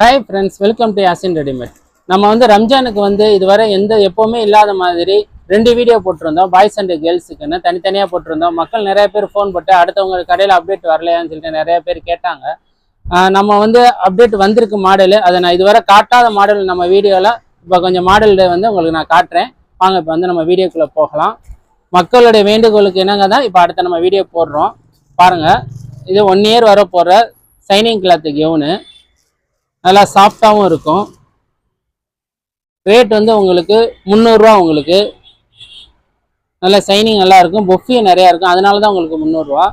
Hi friends welcome to Asin readymade நம்ம வந்து ரம்ஜானுக்கு வந்து இதுவரை எந்த எப்போவுமே இல்லாத மாதிரி ரெண்டு வீடியோ போட்டிருந்தோம். பாய்ஸ் அண்ட் கேர்ள்ஸுக்குன்னு தனித்தனியாக போட்டிருந்தோம். மக்கள் நிறைய பேர் ஃபோன் போட்டு அடுத்தவங்க கடையில் அப்டேட் வரலையான்னு சொல்லிட்டு நிறைய பேர் கேட்டாங்க. நம்ம வந்து அப்டேட் வந்திருக்கு மாடலு அதை நான் இதுவரை காட்டாத மாடல் நம்ம வீடியோவில் இப்போ கொஞ்சம் மாடல் வந்து உங்களுக்கு நான் காட்டுறேன். வாங்க இப்போ வந்து நம்ம வீடியோக்குள்ளே போகலாம். மக்களுடைய வேண்டுகோளுக்கு என்னங்க தான் இப்போ அடுத்த நம்ம வீடியோ போடுறோம். பாருங்கள் இது ஒன் இயர் வர போகிற சைனிங் கிளாத்து கெவுனு நல்லா சாஃப்டாகவும் இருக்கும். ரேட் வந்து உங்களுக்கு முந்நூறுரூவா உங்களுக்கு. நல்லா சைனிங் நல்லா இருக்கும். பொஃபியும் நிறையா இருக்கும். அதனால தான் உங்களுக்கு முந்நூறுரூவா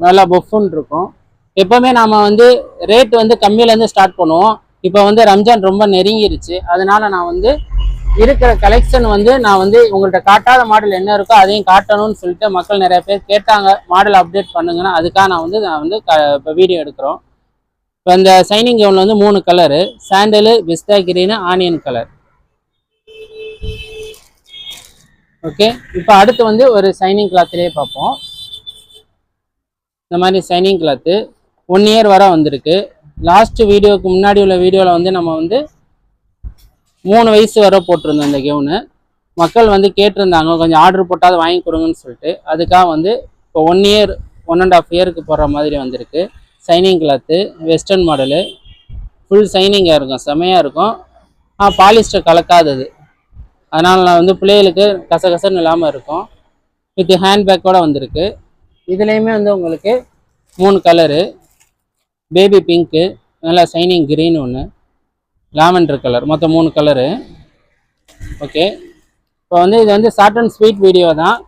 நல்லா பொஃபுன்னு இருக்கும். எப்போவுமே நாம் வந்து ரேட் வந்து கம்மியிலேருந்து ஸ்டார்ட் பண்ணுவோம். இப்போ வந்து ரம்ஜான் ரொம்ப நெருங்கிருச்சு. அதனால நான் வந்து இருக்கிற கலெக்ஷன் வந்து நான் வந்து உங்கள்கிட்ட காட்டாத மாடல் என்ன இருக்கோ அதையும் காட்டணும்னு சொல்லிட்டு மக்கள் நிறைய பேர் கேட்டாங்க. மாடல் அப்டேட் பண்ணுங்கன்னா அதுக்காக நான் வந்து நான் வந்து க இப்போ வீடியோ எடுக்கிறோம். இப்போ இந்த சைனிங் கவுனில் வந்து மூணு கலரு சாண்டலு பிஸ்தா கிரீனு ஆனியன் கலர் ஓகே இப்போ அடுத்து வந்து ஒரு சைனிங் கிளாத்துலேயே பார்ப்போம். இந்த மாதிரி சைனிங் கிளாத்து ஒன் இயர் வர வந்திருக்கு. லாஸ்ட் வீடியோவுக்கு முன்னாடி உள்ள வீடியோவில் வந்து நம்ம வந்து மூணு வயசு வரை போட்டிருந்தோம் இந்த கெவுனு மக்கள் வந்து கேட்டிருந்தாங்க கொஞ்சம் ஆர்டர் போட்டால் வாங்கி கொடுங்கன்னு சொல்லிட்டு. அதுக்காக வந்து இப்போ one year one and half இயருக்கு போடுற மாதிரி வந்திருக்கு. Shining cloth western model full சைனிங்காக இருக்கும் செமையாக இருக்கும். பாலிஸ்டர் கலக்காதது. அதனால் நான் வந்து பிள்ளைகளுக்கு கசகசன்னு இல்லாமல் இருக்கும். வித் ஹேண்ட்பேக்கோடு வந்திருக்கு. இதுலேயுமே வந்து உங்களுக்கு மூணு கலரு பேபி பிங்க்கு நல்லா சைனிங் க்ரீன் ஒன்று லாவெண்டர் கலர் மொத்தம் மூணு கலரு ஓகே இப்போ வந்து இது வந்து ஷார்ட் அண்ட் ஸ்வீட் வீடியோ தான்.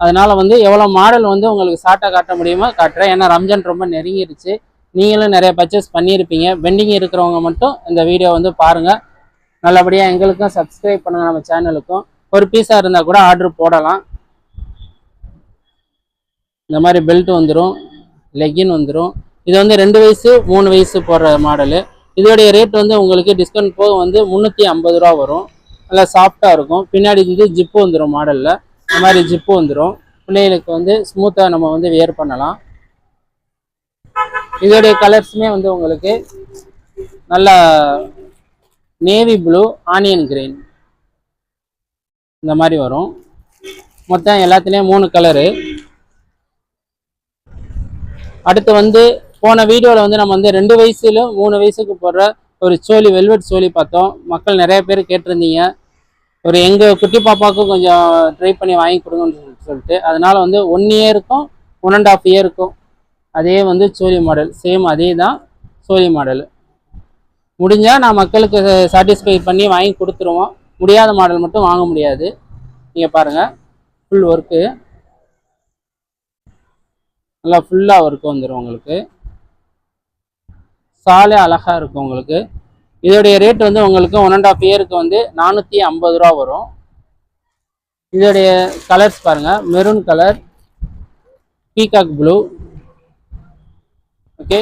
அதனால் வந்து எவ்வளோ மாடல் வந்து உங்களுக்கு ஷார்ட்டாக காட்ட முடியுமோ காட்டுறேன். ஏன்னா ரம்ஜான் ரொம்ப நெருங்கிருச்சு. நீங்களும் நிறைய பர்ச்சேஸ் பண்ணியிருப்பீங்க. பெண்டிங் இருக்கிறவங்க மட்டும் இந்த வீடியோ வந்து பாருங்கள் நல்லபடியாக எங்களுக்கும் சப்ஸ்கிரைப் பண்ணுங்கள் நம்ம சேனலுக்கும் ஒரு பீஸாக இருந்தால் கூட ஆர்டர் போடலாம். இந்த மாதிரி பெல்ட் வந்துடும் லெக்கின் வந்துடும் இது வந்து ரெண்டு வயசு மூணு வயசு போடுற மாடலு இதோடைய ரேட் வந்து உங்களுக்கு டிஸ்கவுண்ட் போக வந்து முந்நூற்றி ஐம்பது ரூபா வரும். நல்லா சாஃப்டாக இருக்கும். பின்னாடி வந்து ஜிப்பு வந்துடும் மாடலில் இந்த மாதிரி ஜிப்பு வந்துடும் பிள்ளைகளுக்கு வந்து ஸ்மூத்தாக நம்ம வந்து வியர் பண்ணலாம். இதோடைய கலர்ஸுமே வந்து உங்களுக்கு நல்லா நேவி ப்ளூ ஆனியன் கிரீன் இந்த மாதிரி வரும். மொத்தம் எல்லாத்துலேயும் மூணு கலரு அடுத்து வந்து போன வீடியோவில் வந்து நம்ம வந்து ரெண்டு வயசுல மூணு வயசுக்கு போடுற ஒரு சோழி வெல்வெட் சோழி பார்த்தோம். மக்கள் நிறைய பேர் கேட்டிருந்தீங்க. ஒரு எங்கள் குட்டி பாப்பாவுக்கும் கொஞ்சம் ட்ரை பண்ணி வாங்கி கொடுங்கன்னு சொல்லிட்டு. அதனால் வந்து ஒன் இயருக்கும் ஒன் அண்ட் ஆஃப் இயருக்கும் அதே வந்து சோலி மாடல் சேம் அதே தான் சோலி மாடல் முடிஞ்சால் நான் மக்களுக்கு சாட்டிஸ்ஃபை பண்ணி வாங்கி கொடுத்துருவோம். முடியாத மாடல் மட்டும் வாங்க முடியாது. நீங்கள் பாருங்கள் ஃபுல் ஒர்க்கு நல்லா ஃபுல்லாக ஒர்க்கு வந்துடும் உங்களுக்கு. சாலே அழகாக இருக்கும் உங்களுக்கு. இதோடைய ரேட் வந்து உங்களுக்கு ஒன் அண்ட் ஆஃப் இயருக்கு வந்து நானூற்றி ஐம்பது ரூபா வரும். இதோடைய கலர்ஸ் பாருங்கள் maroon colour peacock blue okay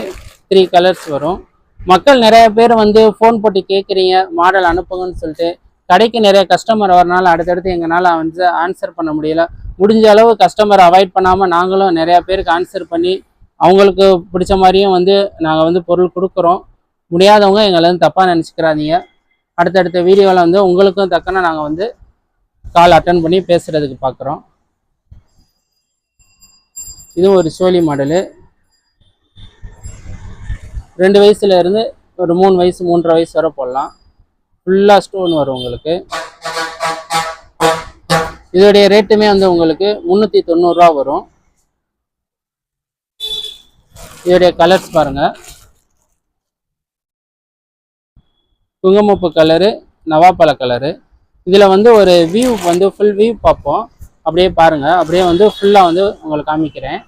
three colours வரும். மக்கள் நிறைய பேர் வந்து ஃபோன் போட்டு கேட்குறீங்க மாடல் அனுப்புங்கன்னு சொல்லிட்டு கடைக்கு நிறைய கஸ்டமர் வரனால அடுத்தடுத்து எங்களால் வந்து ஆன்சர் பண்ண முடியல. முடிஞ்ச அளவு கஸ்டமர் அவாய்ட் பண்ணாமல் நாங்களும் நிறையா பேருக்கு ஆன்சர் பண்ணி அவங்களுக்கு பிடிச்ச மாதிரியும் வந்து நாங்கள் வந்து பொருள் கொடுக்குறோம். முடியாதவங்க எங்களை வந்து தப்பாக நினச்சிக்கிறாதீங்க. அடுத்தடுத்த வீடியோவில் வந்து உங்களுக்கும் தக்கன நாங்கள் வந்து கால் அட்டன் பண்ணி பேசுகிறதுக்கு பார்க்குறோம் இதுவும் ஒரு சோலி மாடலு. ரெண்டு வயசுல இருந்து ஒரு மூணு வயசு மூன்றரை வயசு வரை போடலாம். ஃபுல்லாக ஸ்டோன் வரும் உங்களுக்கு. இதோடைய ரேட்டுமே வந்து உங்களுக்கு முந்நூற்றி தொண்ணூறுரூவா வரும். இதோடைய கலர்ஸ் பாருங்கள் குங்குமப்பு கலரு நவாப்பழ கலரு. இதில் வந்து ஒரு வியூ வந்து ஃபுல் வியூ பார்ப்போம். அப்படியே பாருங்கள் அப்படியே வந்து ஃபுல்லாக வந்து உங்களுக்கு காமிக்கிறேன்.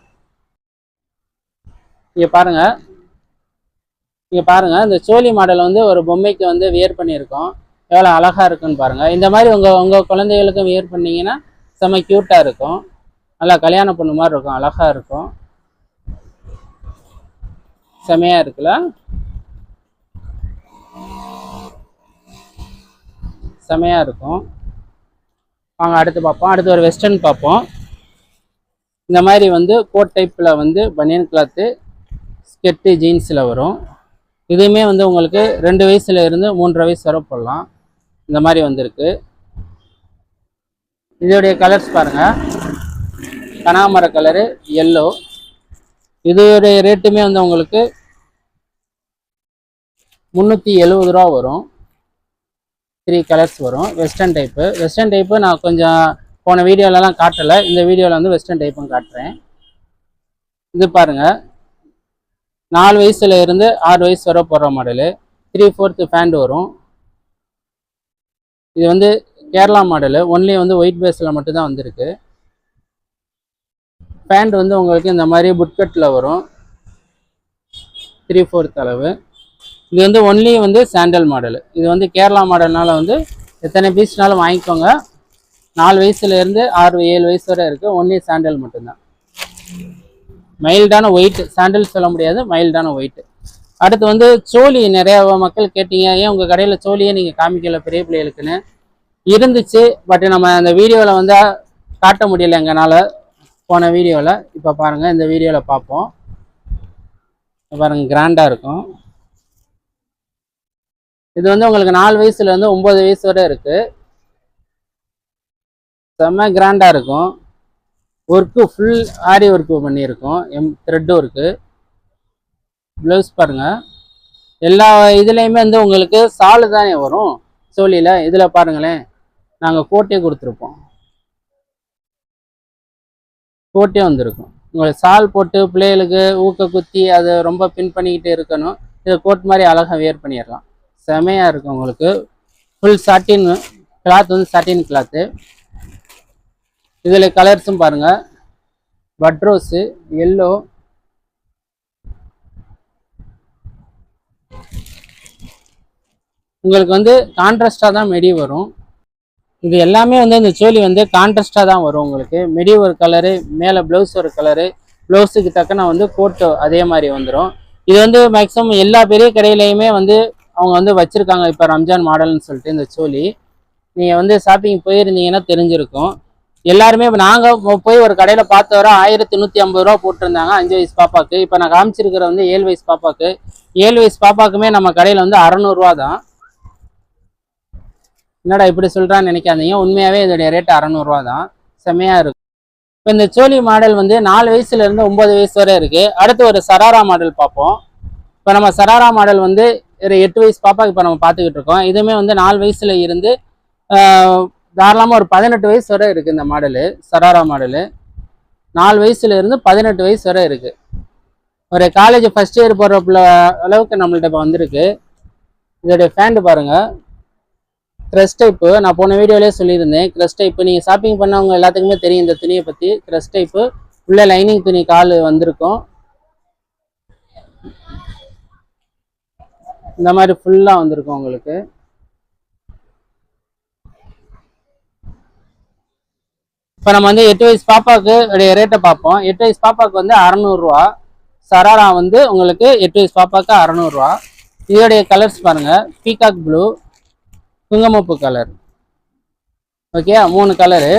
இங்கே பாருங்க. இங்கே பாருங்கள் இந்த சோலி மாடல் வந்து ஒரு பொம்மைக்கு வந்து வியர் பண்ணியிருக்கோம். எவ்வளோ அழகாக இருக்குன்னு பாருங்கள் இந்த மாதிரி உங்கள் உங்கள் குழந்தைகளுக்கும் வியர் பண்ணிங்கன்னா செம்ம க்யூட்டாக இருக்கும். நல்லா கல்யாணம் பொண்ணு மாதிரி இருக்கும். அழகாக இருக்கும். செமையா இருக்குல்ல? செமையாக இருக்கும். வாங்க அடுத்து பார்ப்போம். அடுத்து ஒரு வெஸ்டர்ன் பார்ப்போம். இந்த மாதிரி வந்து கோட் டைப்பில் வந்து பனியன் கிளாத்து ஸ்கெட்டு ஜீன்ஸில் வரும். இதுவுமே வந்து உங்களுக்கு ரெண்டு வயசுல இருந்து மூன்றரை வயசு வரை போடலாம். இந்த மாதிரி வந்திருக்கு. இதோடைய கலர்ஸ் பாருங்க. கனாமர கலரு எல்லோ இதோடைய ரேட்டுமே வந்து உங்களுக்கு முந்நூற்றி எழுபது ரூபா வரும். த்ரீ கலர்ஸ் வரும். வெஸ்டர்ன் டைப்பு வெஸ்டர்ன் டைப்பு நான் கொஞ்சம் போன வீடியோலலாம் காட்டலை. இந்த வீடியோவில் வந்து வெஸ்டர்ன் டைப்பும் காட்டுறேன். இது பாருங்க. நாலு வயசுல இருந்து ஆறு வயசு வரை போடுற மாடலு த்ரீ ஃபோர்த்து ஃபேண்ட் வரும். இது வந்து கேரளா மாடலு ஒன்லி வந்து ஒயிட் பேஸில் மட்டும்தான் வந்திருக்கு. பேண்ட் வந்து உங்களுக்கு இந்த மாதிரி புட்கட்டில் வரும். த்ரீ ஃபோர்த் அளவு. இது வந்து ஒன்லி வந்து சாண்டல் மாடல் இது வந்து கேரளா மாடல்னால வந்து எத்தனை பீஸ்னாலும் வாங்கிக்கோங்க. நாலு வயசுலேருந்து ஆறு ஏழு வயசு வரை இருக்குது ஒன்லி சாண்டல் மட்டும்தான். மைல்டான ஒயிட் சாண்டல் சொல்ல முடியாது. மைல்டான ஒயிட் அடுத்து வந்து சோழி. நிறையா மக்கள் கேட்டீங்க ஏன் உங்கள் கடையில் சோழியே நீங்கள் காமிக்கல பெரிய பிள்ளைகளுக்குன்னு? இருந்துச்சு. பட் நம்ம அந்த வீடியோவில் வந்து காட்ட முடியல எங்களால் போன வீடியோவில் இப்போ பாருங்கள் இந்த வீடியோவில் பார்ப்போம். பாருங்கள் கிராண்டாக இருக்கும். இது வந்து உங்களுக்கு நாலு வயசுல இருந்து ஒன்பது வயசு வரை இருக்கு. செம்ம கிராண்டாக இருக்கும். ஒர்க்கு ஃபுல் ஆரி ஒர்க்கு பண்ணியிருக்கோம். எம் த்ரெட் ஒர்க்கு ப்ளவுஸ் பாருங்க. எல்லா இதுலேயுமே வந்து உங்களுக்கு சாலு தானே வரும். சோழியில் இதில் பாருங்களேன். நாங்கள் கோட்டே கொடுத்துருப்போம். கோட்டே வந்திருக்கும். உங்களுக்கு சால் போட்டு பிள்ளைகளுக்கு ஊக்க குத்தி அதை ரொம்ப பின் பண்ணிக்கிட்டு இருக்கணும். இதை கோட் மாதிரி அழகாக வேர் பண்ணிடலாம். செமையாக இருக்கும் உங்களுக்கு. ஃபுல் சாட்டின் கிளாத் வந்து சாட்டின் கிளாத்து இதில் கலர்ஸும் பாருங்கள் பட்ரோஸு எல்லோ உங்களுக்கு வந்து கான்ட்ராஸ்டாக தான் மெடி வரும். இது எல்லாமே வந்து இந்த சோழி வந்து கான்ட்ராஸ்டாக தான் வரும் உங்களுக்கு. மெடி ஒரு கலரு மேலே ப்ளவுஸ் ஒரு கலரு ப்ளவுஸுக்கு தக்கன வந்து கோட்டு அதே மாதிரி வந்துடும் இது வந்து மேக்ஸிமம் எல்லா பெரிய கடையிலையுமே வந்து அவங்க வந்து வச்சுருக்காங்க இப்போ ரம்ஜான் மாடல்னு சொல்லிட்டு இந்த சோலி. நீங்கள் வந்து ஷாப்பிங் போயிருந்தீங்கன்னா தெரிஞ்சிருக்கும். எல்லாருமே இப்போ நாங்கள் போய் ஒரு கடையில் பார்த்த வர ஆயிரத்தி நூற்றி ஐம்பது ரூபா போட்டிருந்தாங்க அஞ்சு வயசு பாப்பாக்கு. இப்போ நான் காமிச்சிருக்கிற வந்து ஏழு வயசு பாப்பாக்கு. ஏழு வயசு பாப்பாக்குமே நம்ம கடையில் வந்து அறநூறுவா தான். என்னடா இப்படி சொல்கிறான்னு நினைக்காதீங்க. உண்மையாகவே இதோடைய ரேட் அறநூறுவா தான். செம்மையாக இருக்கும். இப்போ இந்த சோழி மாடல் வந்து நாலு வயசுலேருந்து ஒம்பது வயசு வரை இருக்குது அடுத்து ஒரு சராரா மாடல் பார்ப்போம். இப்போ நம்ம சராரா மாடல் வந்து ஒரு எட்டு வயசு பாப்பாக்கு இப்போ நம்ம பார்த்துக்கிட்டு இருக்கோம். இதுவுமே வந்து நாலு வயசுல இருந்து தாராளமாக ஒரு பதினெட்டு வயசு வரை இருக்குது இந்த மாடலு சராரா மாடலு. நாலு வயசுல இருந்து பதினெட்டு வயசு வரை இருக்குது ஒரு காலேஜ் ஃபர்ஸ்ட் இயர் போகிற அளவுக்கு நம்மள்ட்ட இப்போ வந்திருக்கு. இதோடைய ஃபேண்டு பாருங்கள் க்ரெஸ் டைப்பு நான் போன வீடியோலேயே சொல்லியிருந்தேன். க்ரெஸ் டைப்பு நீங்கள் ஷாப்பிங் பண்ணவங்க எல்லாத்துக்குமே தெரியும் இந்த துணியை பற்றி க்ரெஸ் டைப்பு உள்ளே லைனிங் துணி கால் வந்திருக்கும். இந்த மாதிரி ஃபுல்லாக வந்திருக்கும் உங்களுக்கு. இப்போ நம்ம வந்து எட்டு வயசு பாப்பாவுக்கு ரேட்டை பார்ப்போம். எட்டு வயசு பாப்பாவுக்கு வந்து அறநூறுரூவா சராரா வந்து உங்களுக்கு எட்டு வயசு பாப்பாவுக்கு அறநூறுரூவா இதோடைய கலர்ஸ் பாருங்கள் பீகாக் ப்ளூ குங்கமப்பு கலர் ஓகே மூணு கலரு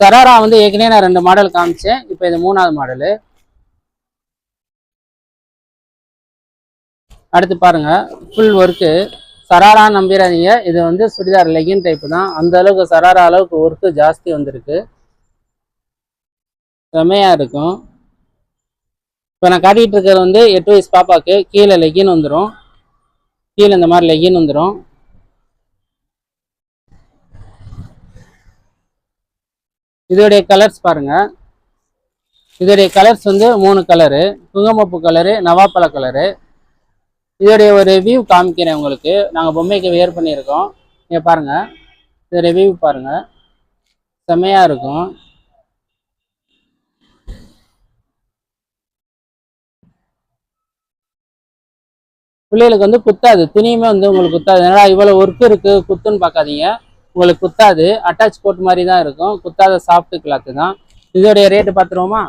சராரா வந்து ஏற்கனவே நான் ரெண்டு மாடல் காமிச்சேன். இப்போ இது மூணாவது மாடலு அடுத்து பாருங்க ஃபுல் ஒர்க்கு சராரா நம்பிடாதீங்க இது வந்து சுடிதார் லெகின் டைப் தான். அந்த அளவுக்கு சராரா அளவுக்கு ஒர்க்கு ஜாஸ்தி வந்திருக்கு. செமையா இருக்கும். இப்போ நான் காட்டிகிட்டு இருக்கிறது வந்து எட்டு வயசு பாப்பாவுக்கு கீழே லெகின் வந்துடும் கீழே இந்த மாதிரி லெகின் வந்துடும் இதோடைய கலர்ஸ் பாருங்கள் இதோடைய கலர்ஸ் வந்து மூணு கலரு குங்குமப்பு கலரு நவாப்பழ கலரு இதோடைய ஒரு ரிவ்யூ காமிக்கிறேன் உங்களுக்கு. நாங்கள் பொம்மைக்கு வேர் பண்ணியிருக்கோம். நீங்கள் பாருங்க. இது ரிவ்யூ பாருங்க. செம்மையாக இருக்கும். பிள்ளைகளுக்கு வந்து குத்தாது. துணியுமே வந்து உங்களுக்கு குத்தாது. என்னடா இவ்வளோ ஒர்க் இருக்குது குத்துன்னு பார்க்காதீங்க. உங்களுக்கு குத்தாது. அட்டாச் கோட் மாதிரி தான் இருக்கும். குத்தாத சாஃப்ட் கிளாத்து தான். இதோடைய ரேட்டு பார்த்துருவோமா?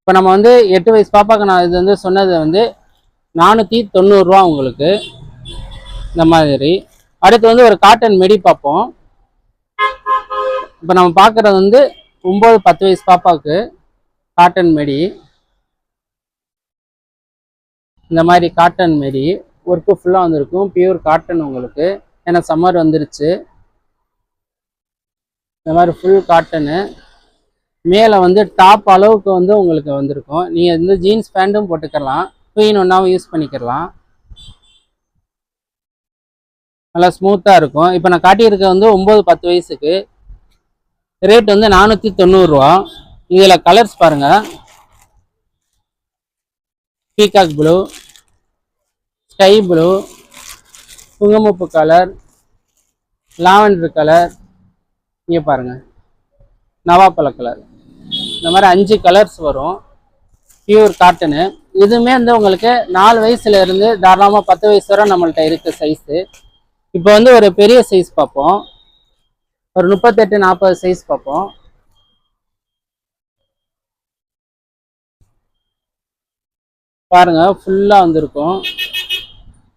இப்போ நம்ம வந்து எட்டு வயசு பாப்பாக்கு நான் இது வந்து சொன்னது வந்து நானூற்றி தொண்ணூறுரூவா உங்களுக்கு. இந்த மாதிரி. அடுத்து வந்து ஒரு காட்டன் மெடி பார்ப்போம். இப்போ நம்ம பார்க்குறது வந்து ஒம்பது பத்து வயசு பாப்பாவுக்கு காட்டன் மெடி இந்த மாதிரி காட்டன் மெடி ஒர்க்கு ஃபுல்லாக வந்திருக்கும். பியூர் காட்டன் உங்களுக்கு. ஏன்னா சம்மர் வந்துருச்சு. இந்த மாதிரி ஃபுல் காட்டனு மேலே வந்து டாப் அளவுக்கு வந்து உங்களுக்கு வந்திருக்கும். நீங்கள் வந்து ஜீன்ஸ் பேண்ட்டும் போட்டுக்கலாம். குயின் ஒன்றாவும் யூஸ் பண்ணிக்கிடலாம் நல்லா ஸ்மூத்தாக இருக்கும். இப்போ நான் காட்டியிருக்க வந்து ஒம்பது பத்து வயசுக்கு. ரேட் வந்து நானூற்றி தொண்ணூறுரூவா இதில் கலர்ஸ் பாருங்கள் பீகாக் ப்ளூ ஸ்கை ப்ளூ குங்குமப்பு கலர் லாவெண்டர் கலர் இங்கே பாருங்கள் நவாப்பழ கலர் இந்த மாதிரி அஞ்சு கலர்ஸ் வரும். பியூர் காட்டனு இதுவுமே வந்து உங்களுக்கு நாலு வயசுல இருந்து தாராளமாக பத்து வயசு வரை நம்மள்ட்ட இருக்கு சைஸு இப்போ வந்து ஒரு பெரிய சைஸ் பார்ப்போம். ஒரு முப்பத்தெட்டு நாற்பது சைஸ் பார்ப்போம். பாருங்க ஃபுல்லாக வந்திருக்கும்.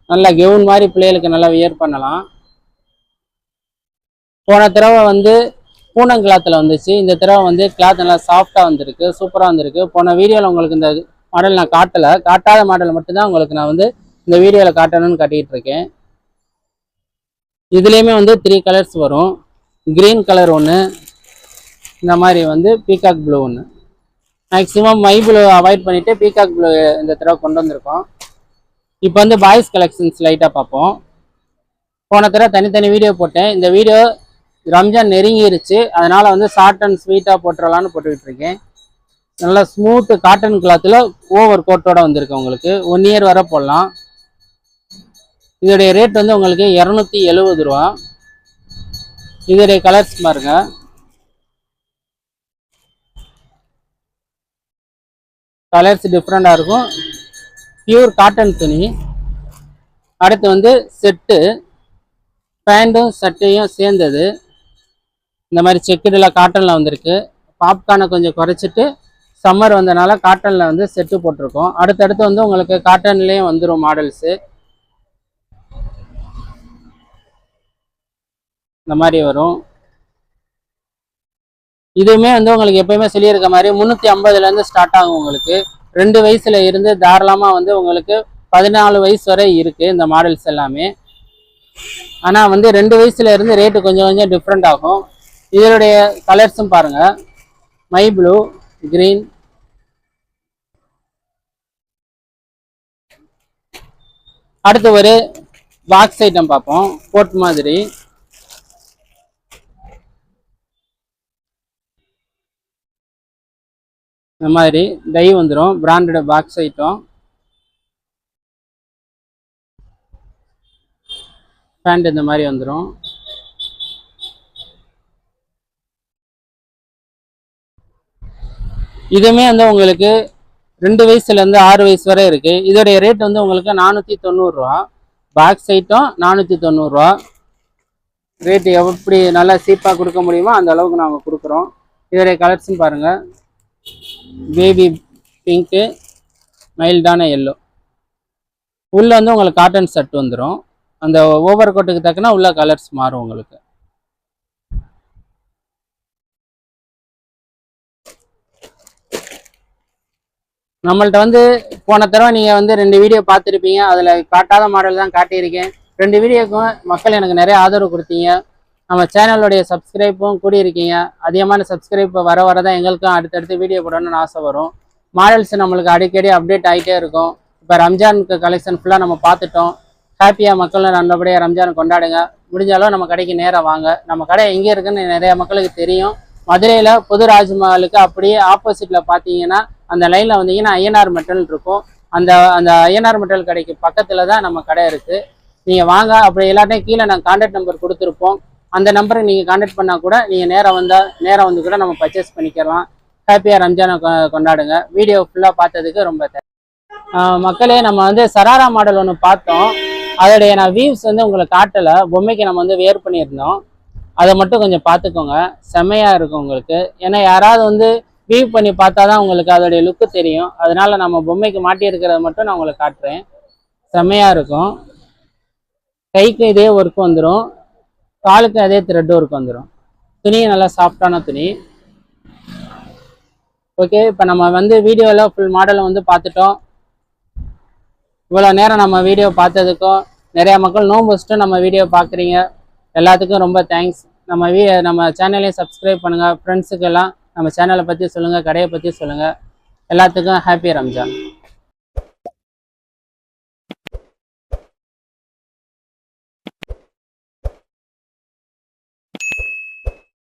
நல்லா கெவுன் மாதிரி பிள்ளைகளுக்கு நல்லா வியர் பண்ணலாம். போன தடவை வந்து பூனம் கிளாத்தில் வந்துச்சு. இந்த தடவை வந்து கிளாத் நல்லா சாஃப்டாக வந்திருக்கு சூப்பராக வந்திருக்கு. போன வீடியோவில் உங்களுக்கு இந்த மாடல் நான் காட்டலை. காட்டாத மாடல் மட்டும்தான் உங்களுக்கு நான் வந்து இந்த வீடியோவில் காட்டணும்னு காட்டிகிட்டு இருக்கேன் இதுலேயுமே வந்து த்ரீ கலர்ஸ் வரும். க்ரீன் கலர் ஒன்று இந்த மாதிரி வந்து பீகாக் ப்ளூ ஒன்று மேக்ஸிமம் மை ப்ளூ அவாய்ட் பண்ணிவிட்டு பீகாக் ப்ளூ இந்த தடவை கொண்டு வந்திருக்கோம். இப்போ வந்து பாய்ஸ் கலெக்ஷன்ஸ் லைட்டாக பார்ப்போம். போன தடவை தனித்தனி வீடியோ போட்டேன். இந்த வீடியோ ரம்ஜான் நெருங்கிருச்சு. அதனால் வந்து ஷார்ட் அண்ட் ஸ்வீட்டாக போட்டுடலான்னு போட்டுக்கிட்டு இருக்கேன் நல்லா ஸ்மூத்து காட்டன் கிளாத்தில் ஓவர் கோட்டோட வந்திருக்கு உங்களுக்கு. ஒன் இயர் வர போடலாம். இதோடைய ரேட் வந்து உங்களுக்கு இரநூத்தி எழுபது ரூபா. இதோடைய கலர்ஸ் பாருங்க. கலர்ஸ் டிஃப்ரெண்டாக இருக்கும். பியூர் காட்டன் துணி. அடுத்து வந்து செட்டு பேண்ட்டும் சட்டையும் சேர்ந்தது. இந்த மாதிரி செக்குடில் காட்டனில் வந்திருக்கு. பாப்கார்னை கொஞ்சம் குறைச்சிட்டு சம்மர் வந்தனால காட்டனில் வந்து செட்டு போட்டிருக்கோம். அடுத்தடுத்து வந்து உங்களுக்கு காட்டன்லேயும் வந்துடும் மாடல்ஸு இந்த மாதிரி வரும். இதுவுமே வந்து உங்களுக்கு எப்பயுமே சொல்லியிருக்க மாதிரி முந்நூற்றி ஐம்பதுலேருந்து ஸ்டார்ட் ஆகும் உங்களுக்கு. ரெண்டு வயசில் இருந்து தாராளமாக வந்து உங்களுக்கு பதினாலு வயசு வரை இருக்குது இந்த மாடல்ஸ் எல்லாமே. ஆனால் வந்து ரெண்டு வயசுல இருந்து ரேட்டு கொஞ்சம் கொஞ்சம் டிஃப்ரெண்ட் ஆகும். இதனுடைய கலர்ஸும் பாருங்கள் மை ப்ளூ கிரீன் அடுத்து ஒரு பாக்ஸ் ஐட்டம் பார்ப்போம். கோட் மாதிரி. இந்த மாதிரி டை வந்துடும் பிராண்டட் பாக்ஸ் ஐட்டம் பேண்ட் இந்த மாதிரி வந்துடும் இதுவுமே வந்து உங்களுக்கு ரெண்டு வயசுலேருந்து ஆறு வயசு வரை இருக்குது இதோடைய ரேட் வந்து உங்களுக்கு நானூற்றி தொண்ணூறுரூவா பேக் சைட்டும் நானூற்றி தொண்ணூறுரூவா ரேட்டு எப்படி நல்லா சீப்பாக கொடுக்க முடியுமோ அந்த அளவுக்கு நாங்கள் கொடுக்குறோம். இதோடைய கலர்ஸ்ன்னு பாருங்கள் பேபி பிங்க்கு மைல்டான எல்லோ உள்ளே வந்து உங்களுக்கு காட்டன் ஷர்ட் வந்துடும் அந்த ஓவர் கோட்டுக்கு தக்கன உள்ள கலர்ஸ் மாறும் உங்களுக்கு. நம்மள்ட்ட வந்து போன தடவை நீங்கள் வந்து ரெண்டு வீடியோ பார்த்துருப்பீங்க. அதில் காட்டாத மாடல் தான் காட்டியிருக்கேன். ரெண்டு வீடியோக்கும் மக்கள் எனக்கு நிறைய ஆதரவு கொடுத்தீங்க. நம்ம சேனலுடைய சப்ஸ்கிரைப்பும் கூடியிருக்கீங்க. அதிகமான சப்ஸ்கிரைப் வர வர தான் எங்களுக்கும் அடுத்தடுத்து வீடியோ போடணும்னு ஆசை வரும். மாடல்ஸ் நம்மளுக்கு அடிக்கடி அப்டேட் ஆகிட்டே இருக்கும். இப்போ ரம்ஜானுக்கு கலெக்ஷன் ஃபுல்லாக நம்ம பார்த்துட்டோம். ஹாப்பியாக மக்களும் நல்லபடியாக ரம்ஜான் கொண்டாடுங்க. முடிஞ்சாலும் நம்ம கடைக்கு நேராக வாங்க. நம்ம கடை எங்கே இருக்குன்னு நிறைய மக்களுக்கு தெரியும். மதுரையில் புது ராஜ்மஹாலுக்கு அப்படியே ஆப்போசிட்டில் பார்த்தீங்கன்னா அந்த லைனில் வந்தீங்கன்னா ஐஎன்ஆர் மெட்டல் இருக்கும். அந்த அந்த ஐஎன்ஆர் மெட்டல் கடைக்கு பக்கத்தில் தான் நம்ம கடை இருக்குது நீங்கள் வாங்க அப்படி எல்லாத்தையும் கீழே நான் கான்டாக்ட் நம்பர் கொடுத்துருப்போம். அந்த நம்பருக்கு நீங்கள் கான்டாக்ட் பண்ணால் கூட நீங்கள் நேராக வந்தால் நேராக வந்து கூட நம்ம பர்ச்சேஸ் பண்ணிக்கலாம். ஹாப்பியாக ரம்ஜானை கொண்டாடுங்க. வீடியோ ஃபுல்லாக பார்த்ததுக்கு ரொம்ப மக்களே நம்ம வந்து சராரா மாடல் ஒன்று பார்த்தோம். அதோடைய நான் வியூஸ் வந்து உங்களுக்கு காட்டலை. பொம்மைக்கு நம்ம வந்து வேர் பண்ணியிருந்தோம். அதை மட்டும் கொஞ்சம் பார்த்துக்கோங்க. செம்மையாக இருக்கும் உங்களுக்கு. ஏன்னா யாராவது வந்து வீவ் பண்ணி பார்த்தா தான் உங்களுக்கு அதோடைய லுக்கு தெரியும். அதனால் நம்ம பொம்மைக்கு மாட்டியிருக்கிறத மட்டும் நான் உங்களுக்கு காட்டுறேன். செம்மையாக இருக்கும். கைக்கு இதே ஒர்க் வந்துடும் காலுக்கும் அதே த்ரெட் ஒர்க் வந்துடும் துணியும் நல்லா சாஃப்டான துணி. ஓகே இப்போ நம்ம வந்து வீடியோவில் ஃபுல் மாடலை வந்து பார்த்துட்டோம். இவ்வளோ நேரம் நம்ம வீடியோ பார்த்ததுக்கும் நிறையா மக்கள் நோம்பு வச்சுட்டு நம்ம வீடியோ பார்க்குறீங்க. எல்லாத்துக்கும் ரொம்ப தேங்க்ஸ் நம்ம வீ நம்ம சேனலையும் சப்ஸ்கிரைப் பண்ணுங்கள் ஃப்ரெண்ட்ஸுக்கெல்லாம் நம்ம சேனலை பற்றி சொல்லுங்கள் கடையை பற்றி சொல்லுங்கள் எல்லாத்துக்கும் ஹாப்பி ரம்ஜான்